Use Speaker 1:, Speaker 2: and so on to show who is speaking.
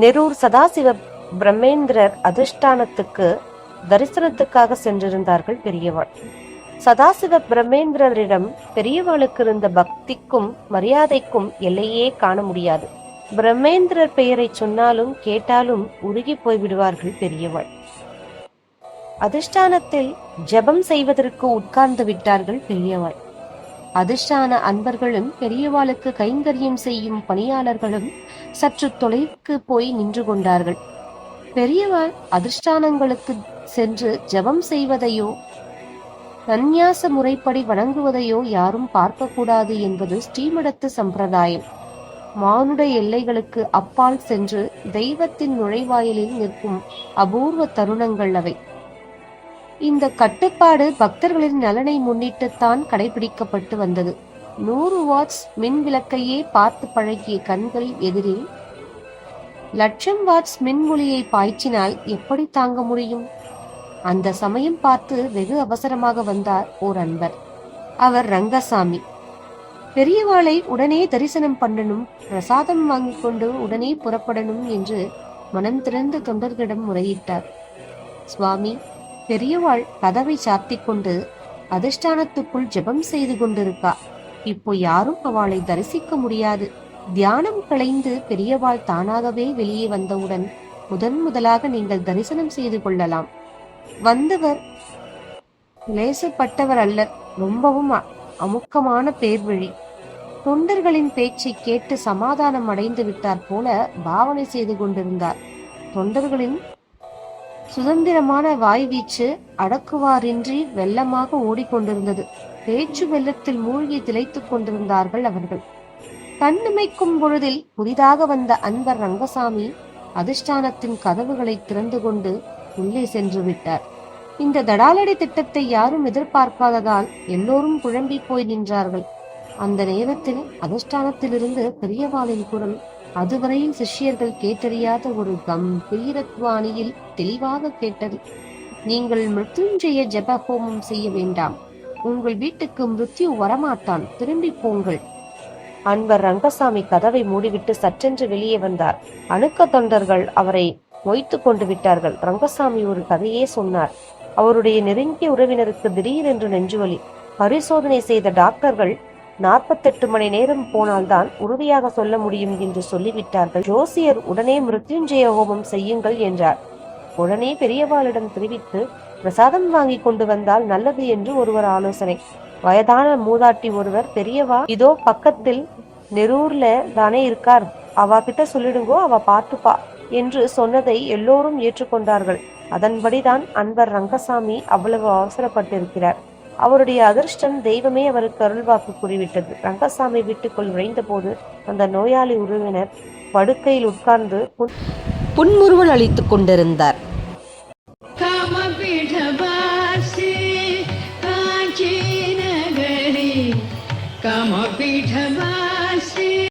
Speaker 1: நெரூர் சதாசிவ பிரம்மேந்திரர் அதிர்ஷ்டானத்துக்கு தரிசனத்துக்காக சென்றிருந்தார்கள் பெரியவாள். சதாசிவ பிரம்மேந்திரரிடம் பெரியவாளுக்கு இருந்த பக்திக்கும் மரியாதைக்கும் எல்லையே காண முடியாது. பிரம்மேந்திரர் பெயரை சொன்னாலும் கேட்டாலும் உருகி போய்விடுவார்கள் பெரியவள் பெரியவாள். அதிஷ்டானத்தில் ஜெபம் செய்வதற்கு உட்கார்ந்து விட்டார்கள் பெரியவாள். அதிர்ஷ்டான அன்பர்களும் பெரியவாளுக்கு கைங்கரியம் செய்யும் பணியாளர்களும் சற்று தொலைவுக்கு போய் நின்று கொண்டார்கள். பெரியவாள் அதிர்ஷ்டானங்களுக்கு சென்று ஜெபம் செய்வதையோ சந்நியாச முறைப்படி வணங்குவதையோ யாரும் பார்க்கக்கூடாது என்பது ஸ்ரீமடத்து சம்பிரதாயம். மானுட எல்லைகளுக்கு அப்பால் சென்று தெய்வத்தின் நுழைவாயிலில் நிற்கும் அபூர்வ தருணங்கள் அவை. இந்த கட்டுப்பாடு பக்தர்களின் நலனை முன்னிட்டுத்தான் கடைபிடிக்கப்பட்டு வந்தது. நூறு வாட்ஸ் மின் விளக்கையே பார்த்து பழகிய கண்கள் எதிரில் லட்சம் வாட்ஸ் மின் ஒளியை பாய்ச்சினால் எப்படி தாங்க முடியும்? அந்த சமயம் பார்த்து வெகு அவசரமாக வந்தார் ஓர் அன்பர். அவர் ரங்கசாமி. பெரியவாளை உடனே தரிசனம் பண்ணணும் பிரசாதம் வாங்கி கொண்டு உடனே புறப்படணும் என்று மனம் திறந்த தொண்டர்களிடம் முறையிட்டார். சுவாமி பெரியவாள் கதவை சாத்திக் கொண்டு அதிஷ்டானத்துக்குள் ஜெபம் செய்து கொண்டிருக்கா. இப்போ யாரும் அவளை தரிசிக்க முடியாது. தியானம் களைந்து பெரியவாள் தானாகவே வெளியே வந்தவுடன் முதன் முதலாக நீங்கள் தரிசனம் செய்து கொள்ளலாம். வந்தவர் லேசப்பட்டவர் அல்ல ரொம்பவும் அ- அமுக்கமான பேர்வழி. தொண்டர்களின் பேச்சை கேட்டு சமாதானம் அடைந்து விட்டார் போல பாவனை செய்து கொண்டிருந்தார். தொண்டர்களின் சுதந்திரமான வாய்வீச்சு அடக்குவாரின்றி வெள்ளமாக ஓடிக்கொண்டிருந்தது. பேச்சு வெள்ளத்தில் மூழ்கி திளைத்துக் கொண்டிருந்தார்கள் அவர்கள். கண்ணுமைக்கும் பொழுதில் புதிதாக வந்த அன்பர் ரங்கசாமி அதிஷ்டானத்தின் கதவுகளை திறந்து கொண்டு உள்ளே சென்று விட்டார். இந்த தடாலடி திட்டத்தை யாரும் எதிர்பார்க்காததால் எல்லோரும் குழம்பி போய் நின்றார்கள். அந்த நேரத்தில் அதிஷ்டானத்திலிருந்து பெரியவாளின் குரல் அதுவரையில் சிஷ்யர்கள் கேட்டறியாத ஒரு கம்பீரத்வாணியில் தெளிவாக கேட்டது. நீங்கள் மிருத்யுஞ்சய ஜப ஹோமம் செய்ய வேண்டாம். உங்கள் வீட்டுக்கு மிருத்யு வரமாட்டான். திரும்பி போங்கள். அன்பர் ரங்கசாமி கதவை மூடிவிட்டு சற்றென்று வெளியே வந்தார். அணுக்க தொண்டர்கள் அவரை மொய்த்து கொண்டு விட்டார்கள். ரங்கசாமி ஒரு கதையே சொன்னார். அவருடைய நெருங்கிய உறவினருக்கு திடீரென்று நெஞ்சுவலி. பரிசோதனை செய்த டாக்டர்கள் நாற்பத்தெட்டு மணி நேரம் போனால்தான் உறுதியாக சொல்ல முடியும் என்று சொல்லிவிட்டார்கள். ஜோசியர் உடனே மிருத்யுஞ்சய ஹோமம் செய்யுங்கள் என்றார். உடனே பெரியவாளிடம் தெரிவித்து பிரசாதம் வாங்கி கொண்டு வந்தால் நல்லது என்று ஒருவர் ஆலோசனை. வயதான மூதாட்டி ஒருவர் பெரியவா இதோ பக்கத்தில் நெரூர்ல தானே இருக்கார். அவ கிட்ட சொல்லிடுங்கோ அவ பார்த்துப்பா என்று சொன்னதை எல்லோரும் ஏற்றுக்கொண்டார்கள். அதன்படிதான் அன்பர் ரங்கசாமி அவ்வளவு அவசரப்பட்டிருக்கிறார். அவருடைய அதிர்ஷ்டம் தெய்வமே அவருக்கு அருள்வாக்கு கூறிவிட்டது. ரங்கசாமி வீட்டுக்குள் நுழைந்தபோது அந்த நோயாளி உறவினர் படுக்கையில் உட்கார்ந்து புன்முறுவல் அளித்துக் கொண்டிருந்தார்.
Speaker 2: காமபீட